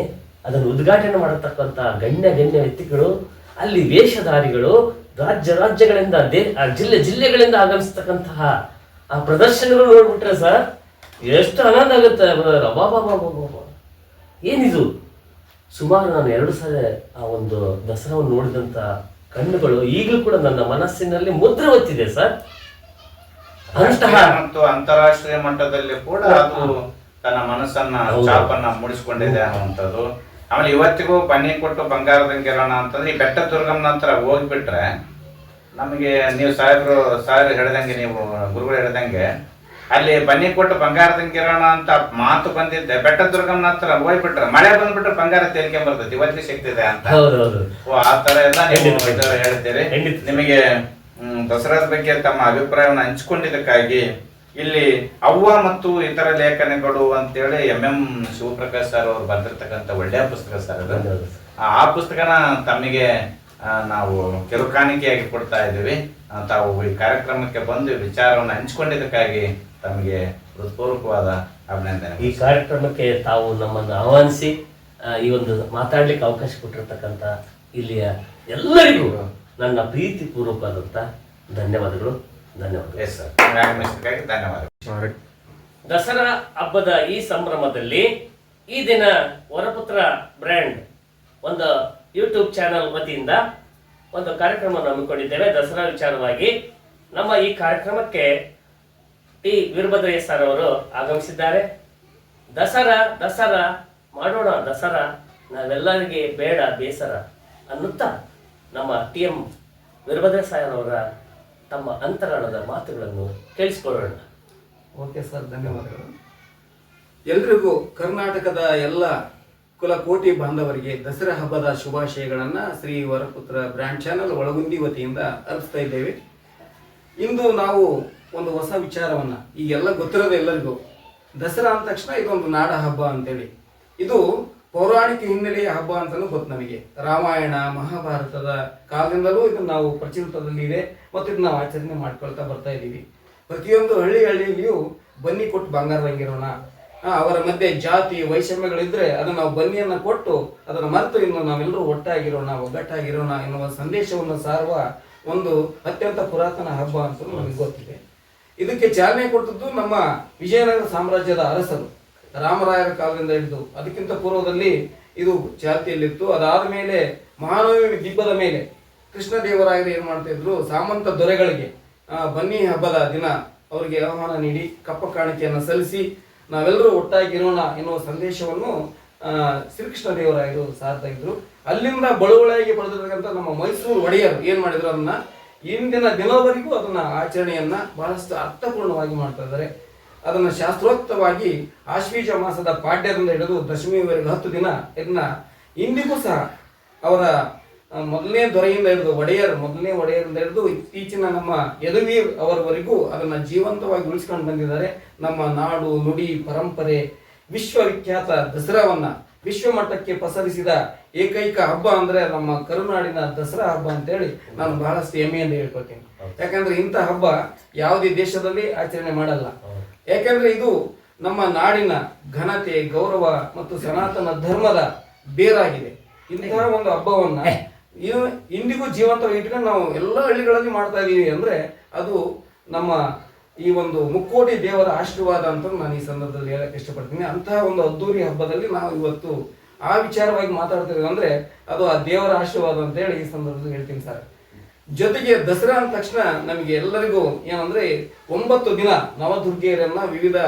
ಅದನ್ನು ಉದ್ಘಾಟನೆ ಮಾಡತಕ್ಕಂಥ ಗಣ್ಯ ಗಣ್ಯ ವ್ಯಕ್ತಿಗಳು, ಅಲ್ಲಿ ವೇಷಧಾರಿಗಳು, ರಾಜ್ಯ ರಾಜ್ಯಗಳಿಂದ ದೇ ಜಿಲ್ಲೆ ಜಿಲ್ಲೆಗಳಿಂದ ಆಗಮಿಸ್ತಕ್ಕಂತಹ ಆ ಪ್ರದರ್ಶನಗಳು ನೋಡ್ಬಿಟ್ರೆ ಸರ್, ಎಷ್ಟು ಆನಂದ ಆಗುತ್ತೆ. ಅಬ್ಬಬ್ಬಬ್ಬಬ್ಬಬ್ಬ. ಏನಿದು? ಸುಮಾರು ನಾನು ಎರಡು ಸಲ ಆ ಒಂದು ದಸರಾವನ್ನು ನೋಡಿದಂತ ಕಣ್ಣುಗಳು ಈಗಲೂ ಕೂಡ ನನ್ನ ಮನಸ್ಸಿನಲ್ಲಿ ಮುದ್ರೆ ಒತ್ತಿದೆ ಸರ್. ಮತ್ತು ಅಂತಾರಾಷ್ಟ್ರೀಯ ಮಟ್ಟದಲ್ಲಿ ಕೂಡ ಅದು ತನ್ನ ಮನಸ್ಸನ್ನ. ಚಾಪನ್ನ ಮೂಡಿಸ್ಕೊಂಡಿದೆ ಅನ್ನುವಂಥದ್ದು. ಆಮೇಲೆ ಇವತ್ತಿಗೂ ಬನ್ನಿ ಕೊಟ್ಟು ಬಂಗಾರದಂಗೆರೋಣ ಅಂತಂದ್ರೆ ಈ ಬೆಟ್ಟ ದುರ್ಗಮ್ ನಂತರ ಹೋಗ್ಬಿಟ್ರೆ ನಮಗೆ ನೀವು ಸಾಹೇಬ್ರು ಸಾಹೇಬ್ರು ಹೇಳ್ದಂಗೆ ನೀವು ಗುರುಗಳು ಹೇಳ್ದಂಗೆ ಅಲ್ಲಿ ಬನ್ನಿ ಕೊಟ್ಟು ಬಂಗಾರದಂಗೆರೋಣ ಅಂತ ಮಾತು ಬಂದಿದ್ದೆ. ಬೆಟ್ಟ ದುರ್ಗಮ್ ಹತ್ರ ಹೋಗ್ಬಿಟ್ರೆ ಮಳೆ ಬಂದ್ಬಿಟ್ರೆ ಬಂಗಾರ ತೇಲ್ಕೊಂಡ್ ಬರ್ತದೆ ಇವತ್ತಿಗೆ ಸಿಗ್ತಿದೆ ಅಂತ. ಆತರ ಓ ಆ ತರ ಎಲ್ಲ ನೀವು ಹೇಳ್ತೀರಿ ನಿಮಗೆ ದಸರಾದ ಬಗ್ಗೆ ತಮ್ಮ ಅಭಿಪ್ರಾಯವನ್ನು ಹಂಚಿಕೊಂಡಿದ್ದಕ್ಕಾಗಿ ಇಲ್ಲಿ ಅವ್ವ ಮತ್ತು ಇತರ ಲೇಖನಗಳು ಅಂತೇಳಿ ಎಂ ಎಂ ಶಿವಪ್ರಕಾಶ್ ಸರ್ ಅವರು ಬರೆದಿರ್ತಕ್ಕಂಥ ಒಳ್ಳೆಯ ಪುಸ್ತಕ ಸರ್ ಅದು. ಆ ಪುಸ್ತಕನ ತಮಗೆ ನಾವು ಕಿರುಕಾಣಿಕೆಯಾಗಿ ಕೊಡ್ತಾ ಇದ್ದೀವಿ. ತಾವು ಈ ಕಾರ್ಯಕ್ರಮಕ್ಕೆ ಬಂದು ವಿಚಾರವನ್ನು ಹಂಚಿಕೊಂಡಿದ್ದಕ್ಕಾಗಿ ತಮಗೆ ಹೃತ್ಪೂರ್ವಕವಾದ ಅಭಿನಂದನೆ ಈ ಕಾರ್ಯಕ್ರಮಕ್ಕೆ ತಾವು ನಮ್ಮನ್ನು ಆಹ್ವಾನಿಸಿ ಈ ಒಂದು ಮಾತಾಡ್ಲಿಕ್ಕೆ ಅವಕಾಶ ಕೊಟ್ಟಿರ್ತಕ್ಕಂಥ ಇಲ್ಲಿಯ ಎಲ್ಲರಿಗೂ ನನ್ನ ಪ್ರೀತಿ ಪೂರ್ವಕವಾದಂಥ ಧನ್ಯವಾದಗಳು. ಧನ್ಯವಾದಗಳು ಎಸ್ ಸರ್ ಧನ್ಯವಾದ ದಸರಾ ಹಬ್ಬದ ಈ ಸಂಭ್ರಮದಲ್ಲಿ ಈ ದಿನ ವರಪುತ್ರ ಬ್ರ್ಯಾಂಡ್ ಒಂದು ಯೂಟ್ಯೂಬ್ ಚಾನಲ್ ವತಿಯಿಂದ ಒಂದು ಕಾರ್ಯಕ್ರಮವನ್ನು ಹಮ್ಮಿಕೊಂಡಿದ್ದೇವೆ. ದಸರಾ ವಿಚಾರವಾಗಿ ನಮ್ಮ ಈ ಕಾರ್ಯಕ್ರಮಕ್ಕೆ ಟಿ ವೀರಭದ್ರಯ್ಯ ಸರ್ ಅವರು ಆಗಮಿಸಿದ್ದಾರೆ. ದಸರಾ ದಸರಾ ಮಾಡೋಣ ದಸರಾ ನಾವೆಲ್ಲರಿಗೆ ಬೇಡ ಬೇಸರ ಅನ್ನುತ್ತಾ ನಮ್ಮ ಟಿ ಎಂ ವೀರಭದ್ರ ಸಾಯರವರ ತಮ್ಮ ಅಂತರಾಳದ ಮಾತುಗಳನ್ನು ಕೇಳಿಸಿಕೊಳ್ಳೋಣ. ಓಕೆ ಸರ್ ಧನ್ಯವಾದಗಳು. ಎಲ್ರಿಗೂ ಕರ್ನಾಟಕದ ಎಲ್ಲ ಕುಲಕೋಟಿ ಬಾಂಧವರಿಗೆ ದಸರಾ ಹಬ್ಬದ ಶುಭಾಶಯಗಳನ್ನು ಶ್ರೀ ವರಪುತ್ರ ಬ್ರ್ಯಾಂಡ್ ಚಾನಲ್ ಒಳಗುಂದಿ ವತಿಯಿಂದ ಅರ್ಪಿಸ್ತಾ ಇದ್ದೇವೆ. ಇಂದು ನಾವು ಒಂದು ಹೊಸ ವಿಚಾರವನ್ನ ಈಗೆಲ್ಲ ಗೊತ್ತಿರೋದು ಎಲ್ಲರಿಗೂ. ದಸರಾ ಅಂದ ತಕ್ಷಣ ಇದೊಂದು ನಾಡ ಹಬ್ಬ ಅಂತೇಳಿ. ಇದು ಪೌರಾಣಿಕ ಹಿನ್ನೆಲೆಯ ಹಬ್ಬ ಅಂತಲೂ ಗೊತ್ತು ನಮಗೆ. ರಾಮಾಯಣ, ಮಹಾಭಾರತದ ಕಾಲದಿಂದಲೂ ಇದನ್ನು ನಾವು ಪ್ರಚಲಿತದಲ್ಲಿ ಇದೆ ಮತ್ತು ಇದನ್ನು ನಾವು ಆಚರಣೆ ಮಾಡ್ಕೊಳ್ತಾ ಬರ್ತಾ ಇದ್ದೀವಿ. ಪ್ರತಿಯೊಂದು ಹಳ್ಳಿ ಹಳ್ಳಿಯಲ್ಲಿಯೂ ಬನ್ನಿ ಕೊಟ್ಟು ಬಂಗಾರದಂಗಿರೋಣ ಅವರ ಮಧ್ಯೆ ಜಾತಿ, ವೈಷಮ್ಯಗಳಿದ್ರೆ ಅದನ್ನು ನಾವು ಬನ್ನಿಯನ್ನು ಕೊಟ್ಟು ಅದನ್ನು ಮರೆತು ಇನ್ನು ನಾವೆಲ್ಲರೂ ಒಟ್ಟಾಗಿರೋಣ, ಒಗ್ಗಟ್ಟಾಗಿರೋಣ ಎನ್ನುವ ಸಂದೇಶವನ್ನು ಸಾರುವ ಒಂದು ಅತ್ಯಂತ ಪುರಾತನ ಹಬ್ಬ ಅಂತ ನಮಗೆ ಗೊತ್ತಿದೆ. ಇದಕ್ಕೆ ಚಾಲನೆ ಕೊಟ್ಟದ್ದು ನಮ್ಮ ವಿಜಯನಗರ ಸಾಮ್ರಾಜ್ಯದ ಅರಸರು. ರಾಮರಾಯರ ಕಾಲದಿಂದ ಹಿಡಿದು ಅದಕ್ಕಿಂತ ಪೂರ್ವದಲ್ಲಿ ಇದು ಚಾಲ್ತಿಯಲ್ಲಿತ್ತು. ಅದಾದ ಮೇಲೆ ಮಹಾನವಮಿ ದಿಬ್ಬದ ಮೇಲೆ ಕೃಷ್ಣದೇವರಾಯರು ಏನು ಮಾಡ್ತಾ ಇದ್ರು? ಸಾಮಂತ ದೊರೆಗಳಿಗೆ ಬನ್ನಿ ಹಬ್ಬದ ದಿನ ಅವರಿಗೆ ಆಹ್ವಾನ ನೀಡಿ ಕಪ್ಪ ಕಾಣಿಕೆಯನ್ನು ಸಲ್ಲಿಸಿ ನಾವೆಲ್ಲರೂ ಒಟ್ಟಾಗಿರೋಣ ಎನ್ನುವ ಸಂದೇಶವನ್ನು ಶ್ರೀಕೃಷ್ಣ ದೇವರಾಯರು ಸಾರ್ತಾ ಇದ್ರು. ಅಲ್ಲಿಂದ ಬಳುವಳಿಯಾಗಿ ಪಡೆದಿರ್ತಕ್ಕಂಥ ನಮ್ಮ ಮೈಸೂರು ಒಡೆಯರು ಏನು ಮಾಡಿದ್ರು? ಅದನ್ನ ಇಂದಿನ ದಿನವರೆಗೂ ಅದನ್ನ ಆಚರಣೆಯನ್ನ ಬಹಳಷ್ಟು ಅರ್ಥಪೂರ್ಣವಾಗಿ ಮಾಡ್ತಾ ಇದ್ದಾರೆ. ಅದನ್ನ ಶಾಸ್ತ್ರೋಕ್ತವಾಗಿ ಆಶ್ವೀಜ ಮಾಸದ ಪಾಡ್ಯದಿಂದ ಹಿಡಿದು ದಶಮಿವರೆಗೆ ಹತ್ತು ದಿನ ಇದನ್ನ ಇಂದಿಗೂ ಸಹ ಅವರ ಮೊದಲನೇ ದೊರೆಯಿಂದ ಹಿಡಿದು ಒಡೆಯರ್, ಮೊದಲನೇ ಒಡೆಯರಿಂದ ಹಿಡಿದು ಇತ್ತೀಚಿನ ನಮ್ಮ ಯದುವೀರ್ ಅವರವರೆಗೂ ಅದನ್ನ ಜೀವಂತವಾಗಿ ಉಳಿಸ್ಕೊಂಡು ಬಂದಿದ್ದಾರೆ. ನಮ್ಮ ನಾಡು ನುಡಿ ಪರಂಪರೆ, ವಿಶ್ವವಿಖ್ಯಾತ ದಸರಾವನ್ನ ವಿಶ್ವ ಮಟ್ಟಕ್ಕೆ ಪಸರಿಸಿದ ಏಕೈಕ ಹಬ್ಬ ಅಂದ್ರೆ ನಮ್ಮ ಕರುನಾಡಿನ ದಸರಾ ಹಬ್ಬ ಅಂತೇಳಿ ನಾನು ಬಹಳಷ್ಟು ಹೆಮ್ಮೆಯಿಂದ ಹೇಳ್ಕೊತೀನಿ ಯಾಕಂದ್ರೆ ಇಂಥ ಹಬ್ಬ ಯಾವುದೇ ದೇಶದಲ್ಲಿ ಆಚರಣೆ ಮಾಡಲ್ಲ. ಯಾಕಂದ್ರೆ ಇದು ನಮ್ಮ ನಾಡಿನ ಘನತೆ ಗೌರವ ಮತ್ತು ಸನಾತನ ಧರ್ಮದ ಬೇರಾಗಿದೆ. ಇಂತಹ ಒಂದು ಹಬ್ಬವನ್ನ ಇಂದಿಗೂ ಜೀವಂತವಾಗಿ ಇಟ್ಕೊಂಡು ನಾವು ಎಲ್ಲ ಹಳ್ಳಿಗಳಲ್ಲಿ ಮಾಡ್ತಾ ಇದೀವಿ ಅಂದ್ರೆ ಅದು ನಮ್ಮ ಈ ಒಂದು ಮುಕ್ಕೋಟಿ ದೇವರ ಆಶೀರ್ವಾದ ಅಂತ ನಾನು ಈ ಸಂದರ್ಭದಲ್ಲಿ ಹೇಳಕ್ಕೆ ಇಷ್ಟಪಡ್ತೀನಿ. ಅಂತಹ ಒಂದು ಅದ್ದೂರಿ ಹಬ್ಬದಲ್ಲಿ ನಾವು ಇವತ್ತು ಆ ವಿಚಾರವಾಗಿ ಮಾತಾಡ್ತಿದ್ದೀವಿ ಅಂದ್ರೆ ಅದು ಆ ದೇವರ ಆಶೀರ್ವಾದ ಅಂತ ಹೇಳಿ ಈ ಸಂದರ್ಭದಲ್ಲಿ ಹೇಳ್ತೀನಿ ಸರ್. ಜೊತೆಗೆ ದಸರಾ ಅಂದ ತಕ್ಷಣ ನಮಗೆ ಎಲ್ಲರಿಗೂ ಏನಂದ್ರೆ ಒಂಬತ್ತು ದಿನ ನವದುರ್ಗೆಯರನ್ನ ವಿವಿಧ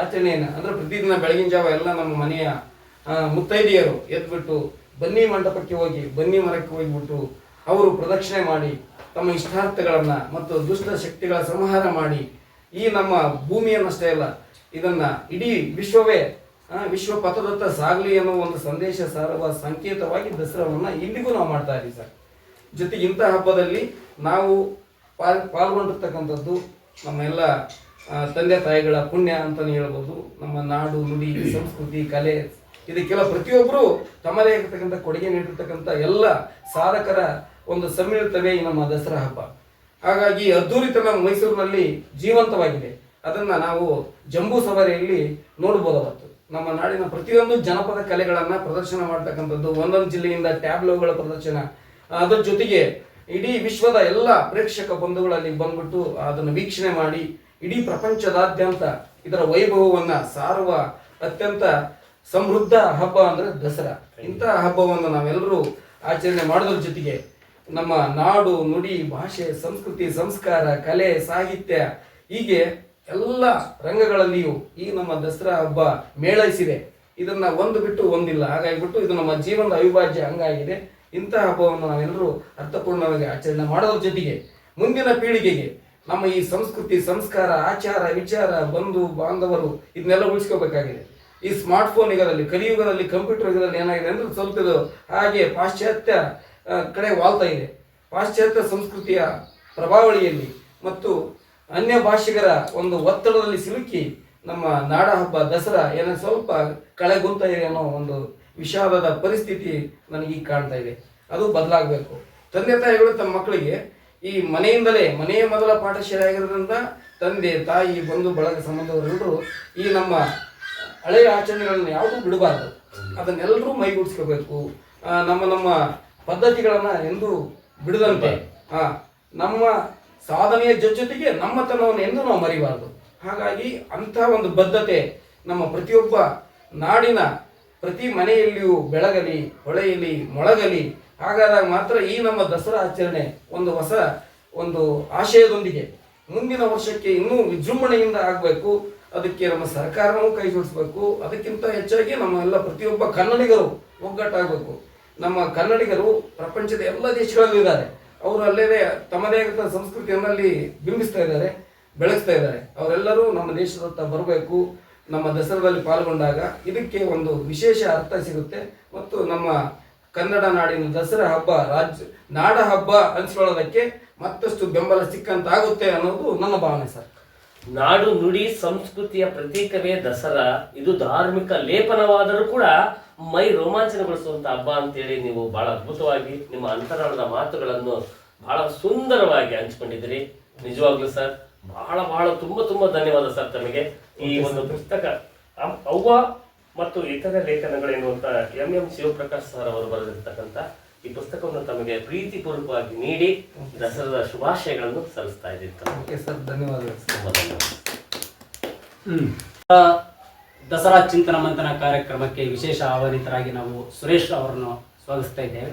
ಆಚರಣೆಯನ್ನ ಅಂದ್ರೆ ಪ್ರತಿದಿನ ಬೆಳಗಿನ ಜಾವ ಎಲ್ಲ ನಮ್ಮ ಮನೆಯ ಮುತ್ತೈದೆಯರು ಎದ್ಬಿಟ್ಟು ಬನ್ನಿ ಮಂಟಪಕ್ಕೆ ಹೋಗಿ, ಬನ್ನಿ ಮರಕ್ಕೆ ಹೋಗಿಬಿಟ್ಟು ಅವರು ಪ್ರದಕ್ಷಿಣೆ ಮಾಡಿ ತಮ್ಮ ಇಷ್ಟಾರ್ಥಗಳನ್ನು ಮತ್ತು ದುಷ್ಟ ಶಕ್ತಿಗಳ ಸಂಹಾರ ಮಾಡಿ ಈ ನಮ್ಮ ಭೂಮಿಯನ್ನಷ್ಟೇ ಅಲ್ಲ, ಇದನ್ನ ಇಡೀ ವಿಶ್ವವೇ ವಿಶ್ವ ಪಥದತ್ತ ಸಾಗಲಿ ಅನ್ನೋ ಒಂದು ಸಂದೇಶ ಸಾರುವ ಸಂಕೇತವಾಗಿ ದಸರಾವನ್ನು ಇಂದಿಗೂ ನಾವು ಮಾಡ್ತಾ ಇದ್ದೀವಿ ಸರ್. ಜೊತೆಗೆ ಇಂಥ ಹಬ್ಬದಲ್ಲಿ ನಾವು ಪಾಲ್, ಪಾಲ್ಗೊಂಡಿರ್ತಕ್ಕಂಥದ್ದು ನಮ್ಮೆಲ್ಲ ತಂದೆ ತಾಯಿಗಳ ಪುಣ್ಯ ಅಂತಲೇ ಹೇಳ್ಬೋದು. ನಮ್ಮ ನಾಡು, ನುಡಿ, ಸಂಸ್ಕೃತಿ, ಕಲೆ, ಇದಕ್ಕೆಲ್ಲ ಪ್ರತಿಯೊಬ್ಬರು ತಮ್ಮದೇ ಆಗಿರ್ತಕ್ಕಂಥ ಕೊಡುಗೆ ನೀಡಿರ್ತಕ್ಕಂಥ ಎಲ್ಲ ಸಾಧಕರ ಒಂದು ಸಮ್ಮಿಳಿತವೇ ನಮ್ಮ ದಸರಾ ಹಬ್ಬ. ಹಾಗಾಗಿ ಅದ್ದೂರಿತನ ಮೈಸೂರಿನಲ್ಲಿ ಜೀವಂತವಾಗಿದೆ. ಅದನ್ನ ನಾವು ಜಂಬೂ ಸವಾರಿಯಲ್ಲಿ ನೋಡ್ಬೋದು ನಮ್ಮ ನಾಡಿನ ಪ್ರತಿಯೊಂದು ಜನಪದ ಕಲೆಗಳನ್ನು ಪ್ರದರ್ಶನ ಮಾಡ್ತಕ್ಕಂಥದ್ದು, ಒಂದೊಂದು ಜಿಲ್ಲೆಯಿಂದ ಟ್ಯಾಬ್ಲೋಗಳ ಪ್ರದರ್ಶನ. ಅದರ ಜೊತೆಗೆ ಇಡೀ ವಿಶ್ವದ ಎಲ್ಲ ಪ್ರೇಕ್ಷಕ ಬಂಧುಗಳಲ್ಲಿ ಬಂದ್ಬಿಟ್ಟು ಅದನ್ನು ವೀಕ್ಷಣೆ ಮಾಡಿ, ಇಡೀ ಪ್ರಪಂಚದಾದ್ಯಂತ ಇದರ ವೈಭವವನ್ನ ಸಾರುವ ಅತ್ಯಂತ ಸಮೃದ್ಧ ಹಬ್ಬ ಅಂದ್ರೆ ದಸರಾ. ಇಂತಹ ಹಬ್ಬವನ್ನು ನಾವೆಲ್ಲರೂ ಆಚರಣೆ ಮಾಡೋದ್ರ ಜೊತೆಗೆ ನಮ್ಮ ನಾಡು, ನುಡಿ, ಭಾಷೆ, ಸಂಸ್ಕೃತಿ, ಸಂಸ್ಕಾರ, ಕಲೆ, ಸಾಹಿತ್ಯ, ಹೀಗೆ ಎಲ್ಲ ರಂಗಗಳಲ್ಲಿಯೂ ಈ ನಮ್ಮ ದಸರಾ ಹಬ್ಬ ಮೇಳೈಸಿದೆ. ಇದನ್ನ ಒಂದು ಬಿಟ್ಟು ಒಂದಿಲ್ಲ. ಹಾಗಾಗಿಬಿಟ್ಟು ಇದು ನಮ್ಮ ಜೀವನದ ಅವಿಭಾಜ್ಯ ಅಂಗಾಗಿದೆ. ಇಂತಹ ಹಬ್ಬವನ್ನು ನಾವೆಲ್ಲರೂ ಅರ್ಥಪೂರ್ಣವಾಗಿ ಆಚರಣೆ ಮಾಡೋದ್ರ ಜೊತೆಗೆ, ಮುಂದಿನ ಪೀಳಿಗೆಗೆ ನಮ್ಮ ಈ ಸಂಸ್ಕೃತಿ, ಸಂಸ್ಕಾರ, ಆಚಾರ, ವಿಚಾರ, ಬಂಧು, ಬಾಂಧವರು ಇದನ್ನೆಲ್ಲ ಉಳಿಸ್ಕೋಬೇಕಾಗಿದೆ. ಈ ಸ್ಮಾರ್ಟ್ ಫೋನ್ ಯುಗದಲ್ಲಿ, ಕಲಿಯುಗದಲ್ಲಿ ಕಂಪ್ಯೂಟರ್ ಯುಗದಲ್ಲಿ ಏನಾಗಿದೆ ಅಂದ್ರೆ ಸ್ವಲ್ಪ ಹಾಗೆ ಪಾಶ್ಚಾತ್ಯ ಕಡೆ ವಾಲ್ತಾ ಇದೆ. ಪಾಶ್ಚಾತ್ಯ ಸಂಸ್ಕೃತಿಯ ಪ್ರಭಾವಳಿಯಲ್ಲಿ ಮತ್ತು ಅನ್ಯ ಭಾಷಿಗರ ಒಂದು ಒತ್ತಡದಲ್ಲಿ ಸಿಲುಕಿ ನಮ್ಮ ನಾಡ ಹಬ್ಬ ದಸರಾ ಏನೋ ಸ್ವಲ್ಪ ಕಳೆಗುಂತ ಇದೆ ಅನ್ನೋ ಒಂದು ವಿಷಾದದ ಪರಿಸ್ಥಿತಿ ನನಗೆ ಈಗ ಕಾಣ್ತಾ ಇದೆ. ಅದು ಬದಲಾಗಬೇಕು. ತಂದೆ ತಾಯಿಗಳು ತಮ್ಮ ಮಕ್ಕಳಿಗೆ ಈ ಮನೆಯಿಂದಲೇ ಮನೆಯ ಮೊದಲ ಪಾಠಶಾಲೆ ಆಗಿರೋದ್ರಿಂದ ತಂದೆ, ತಾಯಿ, ಬಂಧು, ಬಳಗ ಸಂಬಂಧವರೆಲ್ಲರೂ ಈ ನಮ್ಮ ಹಳೆಯ ಆಚರಣೆಗಳನ್ನು ಯಾವುದೂ ಬಿಡಬಾರ್ದು. ಅದನ್ನೆಲ್ಲರೂ ಮೈಗೂಡಿಸ್ಕೋಬೇಕು. ನಮ್ಮ ನಮ್ಮ ಪದ್ಧತಿಗಳನ್ನ ಎಂದು ಬಿಡದಂತೆ. ಹಾ ನಮ್ಮ ಸಾಧನೆಯ ಜೊತೆಗೆ ನಮ್ಮತನವನ್ನು ಎಂದು ನಾವು ಮರಿಬಾರದು. ಹಾಗಾಗಿ ಅಂತಹ ಒಂದು ಬದ್ಧತೆ ನಮ್ಮ ಪ್ರತಿಯೊಬ್ಬ ನಾಡಿನ ಪ್ರತಿ ಮನೆಯಲ್ಲಿಯೂ ಬೆಳಗಲಿ ಹೊಳೆಯಲಿ ಮೊಳಗಲಿ ಹಾಗಾದಾಗ ಮಾತ್ರ ಈ ನಮ್ಮ ದಸರಾ ಆಚರಣೆ ಒಂದು ಹೊಸ ಒಂದು ಆಶಯದೊಂದಿಗೆ ಮುಂದಿನ ವರ್ಷಕ್ಕೆ ಇನ್ನೂ ವಿಜೃಂಭಣೆಯಿಂದ ಆಗಬೇಕು. ಅದಕ್ಕೆ ನಮ್ಮ ಸರ್ಕಾರವೂ ಕೈ ಜೋಡಿಸ್ಬೇಕು ಅದಕ್ಕಿಂತ ಹೆಚ್ಚಾಗಿ ನಮ್ಮ ಎಲ್ಲ ಪ್ರತಿಯೊಬ್ಬ ಕನ್ನಡಿಗರು ಒಗ್ಗಟ್ಟಾಗಬೇಕು. ನಮ್ಮ ಕನ್ನಡಿಗರು ಪ್ರಪಂಚದ ಎಲ್ಲ ದೇಶಗಳಲ್ಲಿ ಇದ್ದಾರೆ. ಅವರು ಅಲ್ಲೇ ತಮ್ಮದೇ ಆದ ಸಂಸ್ಕೃತಿಯನ್ನು ಅಲ್ಲಿ ಬಿಂಬಿಸ್ತಾ ಇದ್ದಾರೆ, ಬೆಳೆಸ್ತಾ ಇದ್ದಾರೆ. ಅವರೆಲ್ಲರೂ ನಮ್ಮ ದೇಶದತ್ತ ಬರಬೇಕು, ನಮ್ಮ ದಸರಾದಲ್ಲಿ ಪಾಲ್ಗೊಂಡಾಗ ಇದಕ್ಕೆ ಒಂದು ವಿಶೇಷ ಅರ್ಥ ಸಿಗುತ್ತೆ. ಮತ್ತು ನಮ್ಮ ಕನ್ನಡ ನಾಡಿನ ದಸರಾ ಹಬ್ಬ ರಾಜ್ಯ ನಾಡ ಹಬ್ಬ ಅನಿಸ್ಕೊಳ್ಳೋದಕ್ಕೆ ಮತ್ತಷ್ಟು ಬೆಂಬಲ ಸಿಕ್ಕಂತಾಗುತ್ತೆ ಅನ್ನೋದು ನನ್ನ ಭಾವನೆ ಸರ್. ನಾಡು ನುಡಿ ಸಂಸ್ಕೃತಿಯ ಪ್ರತೀಕವೇ ದಸರಾ. ಇದು ಧಾರ್ಮಿಕ ಲೇಪನವಾದರೂ ಕೂಡ ಮೈ ರೋಮಾಂಚನಗೊಳಿಸುವಂತ ಹಬ್ಬ ಅಂತೇಳಿ ನೀವು ಬಹಳ ಅದ್ಭುತವಾಗಿ ನಿಮ್ಮ ಅಂತರಾಳದ ಮಾತುಗಳನ್ನು ಬಹಳ ಸುಂದರವಾಗಿ ಹಂಚಿಕೊಂಡಿದ್ದೀರಿ. ನಿಜವಾಗ್ಲೂ ಸರ್ ಬಹಳ ಬಹಳ ತುಂಬಾ ತುಂಬಾ ಧನ್ಯವಾದ ಸರ್ ತಮಗೆ. ಈ ಒಂದು ಪುಸ್ತಕ ಅವ್ವ ಮತ್ತು ಇತರ ಲೇಖನಗಳು ಎನ್ನುವಂತ ಎಂ ಎಂ ಶಿವಪ್ರಕಾಶ್ ಸರ್ ಅವರು ಬರೆದಿರ್ತಕ್ಕಂಥ ಈ ಪುಸ್ತಕವನ್ನು ತಮಗೆ ಪ್ರೀತಿಪೂರ್ವಕವಾಗಿ ನೀಡಿ ದಸರಾದ ಶುಭಾಶಯಗಳನ್ನು ಸಲ್ಲಿಸ್ತಾ ಇದ್ದೀನಿ. ಧನ್ಯವಾದಗಳು ಸರ್ ತುಂಬಾ ಧನ್ಯವಾದ ಆ, ದಸರಾ ಚಿಂತನ ಮಂಥನ ಕಾರ್ಯಕ್ರಮಕ್ಕೆ ವಿಶೇಷ ಆಹ್ವಾನಿತರಾಗಿ ನಾವು ಸುರೇಶ್ ಅವರನ್ನು ಸ್ವಾಗತಿಸ್ತಾ ಇದ್ದೇವೆ.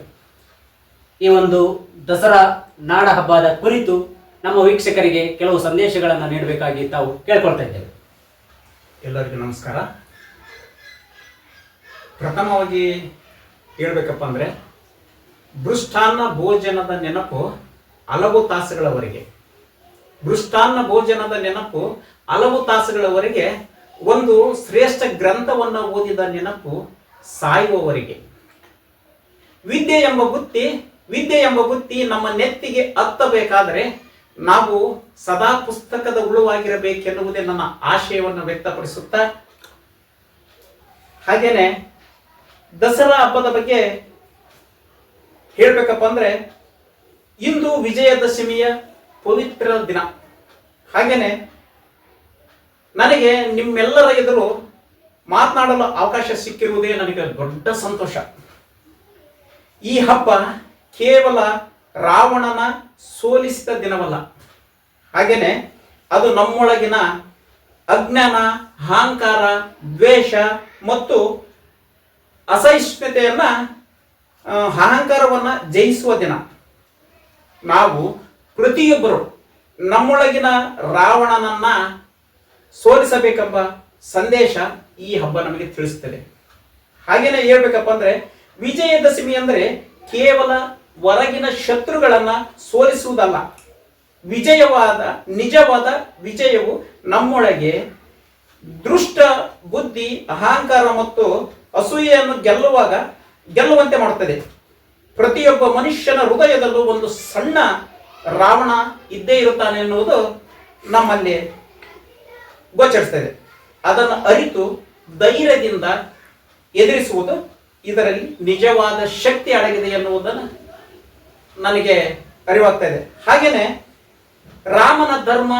ಈ ಒಂದು ದಸರಾ ನಾಡ ಹಬ್ಬದ ಕುರಿತು ನಮ್ಮ ವೀಕ್ಷಕರಿಗೆ ಕೆಲವು ಸಂದೇಶಗಳನ್ನು ನೀಡಬೇಕಾಗಿ ತಾವು ಕೇಳ್ಕೊಳ್ತಾ ಇದ್ದೇವೆ. ಎಲ್ಲರಿಗೂ ನಮಸ್ಕಾರ. ಪ್ರಥಮವಾಗಿ ಹೇಳ್ಬೇಕಪ್ಪ ಅಂದರೆ ಬೃಷ್ಟಾನ್ನ ಭೋಜನದ ನೆನಪು ಹಲವು ತಾಸುಗಳವರೆಗೆ. ಬೃಷ್ಟಾನ್ನ ಭೋಜನದ ನೆನಪು ಹಲವು ತಾಸುಗಳವರೆಗೆ ಒಂದು ಶ್ರೇಷ್ಠ ಗ್ರಂಥವನ್ನು ಓದಿದ ನೆನಪು ಸಾಯುವವರಿಗೆ. ವಿದ್ಯೆ ಎಂಬ ಬುತ್ತಿ, ವಿದ್ಯೆ ಎಂಬ ಬುತ್ತಿ ನಮ್ಮ ನೆತ್ತಿಗೆ ಹತ್ತಬೇಕಾದರೆ ನಾವು ಸದಾ ಪುಸ್ತಕದ ಉಳುವಾಗಿರಬೇಕೆನ್ನುವುದೇ ನನ್ನ ಆಶಯವನ್ನು ವ್ಯಕ್ತಪಡಿಸುತ್ತಾ, ಹಾಗೇನೆ ದಸರಾ ಹಬ್ಬದ ಬಗ್ಗೆ ಹೇಳ್ಬೇಕಪ್ಪ ಅಂದ್ರೆ ಇಂದು ವಿಜಯದಶಮಿಯ ಪವಿತ್ರ ದಿನ. ಹಾಗೇನೆ ನನಗೆ ನಿಮ್ಮೆಲ್ಲರ ಎದುರು ಮಾತನಾಡಲು ಅವಕಾಶ ಸಿಕ್ಕಿರುವುದೇ ನನಗೆ ದೊಡ್ಡ ಸಂತೋಷ. ಈ ಹಬ್ಬ ಕೇವಲ ರಾವಣನ ಸೋಲಿಸಿದ ದಿನವಲ್ಲ. ಹಾಗೇನೆ ಅದು ನಮ್ಮೊಳಗಿನ ಅಜ್ಞಾನ, ಅಹಂಕಾರ, ದ್ವೇಷ ಮತ್ತು ಅಸಹಿಷ್ಣುತೆಯನ್ನ ಅಹಂಕಾರವನ್ನು ಜಯಿಸುವ ದಿನ. ನಾವು ಪ್ರತಿಯೊಬ್ಬರು ನಮ್ಮೊಳಗಿನ ರಾವಣನನ್ನ ಸೋಲಿಸಬೇಕೆಂಬ ಸಂದೇಶ ಈ ಹಬ್ಬ ನಮಗೆ ತಿಳಿಸುತ್ತದೆ. ಹಾಗೇನೆ ಹೇಳ್ಬೇಕಪ್ಪ ಅಂದ್ರೆ, ವಿಜಯದಶಮಿ ಅಂದ್ರೆ ಕೇವಲ ಹೊರಗಿನ ಶತ್ರುಗಳನ್ನ ಸೋಲಿಸುವುದಲ್ಲ. ವಿಜಯವಾದ, ನಿಜವಾದ ವಿಜಯವು ನಮ್ಮೊಳಗೆ ದೃಷ್ಟ, ಬುದ್ಧಿ, ಅಹಂಕಾರ ಮತ್ತು ಅಸೂಯೆಯನ್ನು ಗೆಲ್ಲುವಾಗ ಗೆಲ್ಲುವಂತೆ ಮಾಡುತ್ತದೆ. ಪ್ರತಿಯೊಬ್ಬ ಮನುಷ್ಯನ ಹೃದಯದಲ್ಲೂ ಒಂದು ಸಣ್ಣ ರಾವಣ ಇದ್ದೇ ಇರುತ್ತಾನೆ ಎನ್ನುವುದು ನಮ್ಮಲ್ಲಿ ಗೋಚರಿಸ್ತದೆ ಅದನ್ನು ಅರಿತು ಧೈರ್ಯದಿಂದ ಎದುರಿಸುವುದು ಇದರಲ್ಲಿ ನಿಜವಾದ ಶಕ್ತಿ ಅಡಗಿದೆ ಎನ್ನುವುದನ್ನು ನನಗೆ ಅರಿವಾಗ್ತಾ ಇದೆ. ಹಾಗೇನೆ ರಾಮನ ಧರ್ಮ,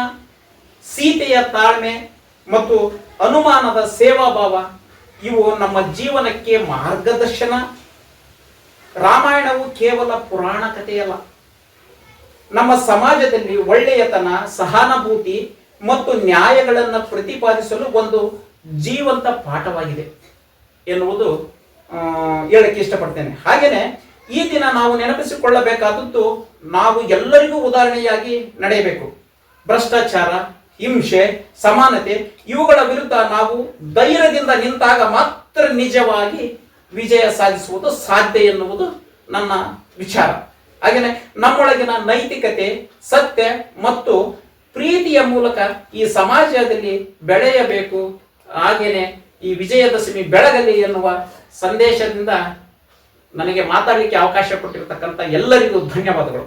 ಸೀತೆಯ ತಾಳ್ಮೆ ಮತ್ತು ಅನುಮಾನದ ಸೇವಾಭಾವ, ಇವು ನಮ್ಮ ಜೀವನಕ್ಕೆ ಮಾರ್ಗದರ್ಶನ. ರಾಮಾಯಣವು ಕೇವಲ ಪುರಾಣ ಕಥೆಯಲ್ಲ. ನಮ್ಮ ಸಮಾಜದಲ್ಲಿ ಒಳ್ಳೆಯತನ, ಸಹಾನುಭೂತಿ ಮತ್ತು ನ್ಯಾಯಗಳನ್ನು ಪ್ರತಿಪಾದಿಸಲು ಒಂದು ಜೀವಂತ ಪಾಠವಾಗಿದೆ ಎನ್ನುವುದು ಹೇಳಕ್ಕೆ ಇಷ್ಟಪಡ್ತೇನೆ. ಹಾಗೆಯೇ ಈ ದಿನ ನಾವು ನೆನಪಿಸಿಕೊಳ್ಳಬೇಕಾದದ್ದು, ನಾವು ಎಲ್ಲರಿಗೂ ಉದಾಹರಣೆಯಾಗಿ ನಡೆಯಬೇಕು. ಭ್ರಷ್ಟಾಚಾರ, ಹಿಂಸೆ, ಸಮಾನತೆ, ಇವುಗಳ ವಿರುದ್ಧ ನಾವು ಧೈರ್ಯದಿಂದ ನಿಂತಾಗ ಮಾತ್ರ ನಿಜವಾಗಿ ವಿಜಯ ಸಾಧಿಸುವುದು ಸಾಧ್ಯ ಎನ್ನುವುದು ನನ್ನ ವಿಚಾರ. ಹಾಗೆಯೇ ನಮ್ಮೊಳಗಿನ ನೈತಿಕತೆ, ಸತ್ಯ ಮತ್ತು ಪ್ರೀತಿಯ ಮೂಲಕ ಈ ಸಮಾಜದಲ್ಲಿ ಬೆಳೆಯಬೇಕು. ಹಾಗೇನೆ ಈ ವಿಜಯದಶಮಿ ಬೆಳಗಲಿ ಎನ್ನುವ ಸಂದೇಶದಿಂದ ನನಗೆ ಮಾತಾಡಲಿಕ್ಕೆ ಅವಕಾಶ ಕೊಟ್ಟಿರತಕ್ಕಂಥ ಎಲ್ಲರಿಗೂ ಧನ್ಯವಾದಗಳು.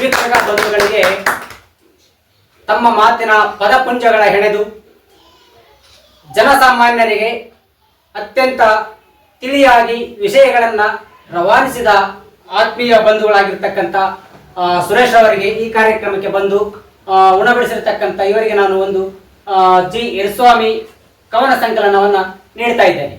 ವೀಕ್ಷಕ ಬಂಧುಗಳಿಗೆ ತಮ್ಮ ಮಾತಿನ ಪದಪುಂಜಗಳ ಹೆಣೆದು ಜನಸಾಮಾನ್ಯರಿಗೆ ಅತ್ಯಂತ ತಿಳಿಯಾಗಿ ವಿಷಯಗಳನ್ನು ರವಾನಿಸಿದ ಆತ್ಮೀಯ ಬಂಧುಗಳಾಗಿರ್ತಕ್ಕಂಥ ಸುರೇಶ್ ಅವರಿಗೆ ಈ ಕಾರ್ಯಕ್ರಮಕ್ಕೆ ಬಂದು ಉಣಬಡಿಸಿರ್ತಕ್ಕಂಥ ಇವರಿಗೆ ನಾನು ಒಂದು ಜಿ. ಎರಸ್ವಾಮಿ ಕವನ ಸಂಕಲನವನ್ನು ನೀಡ್ತಾ ಇದ್ದೇನೆ.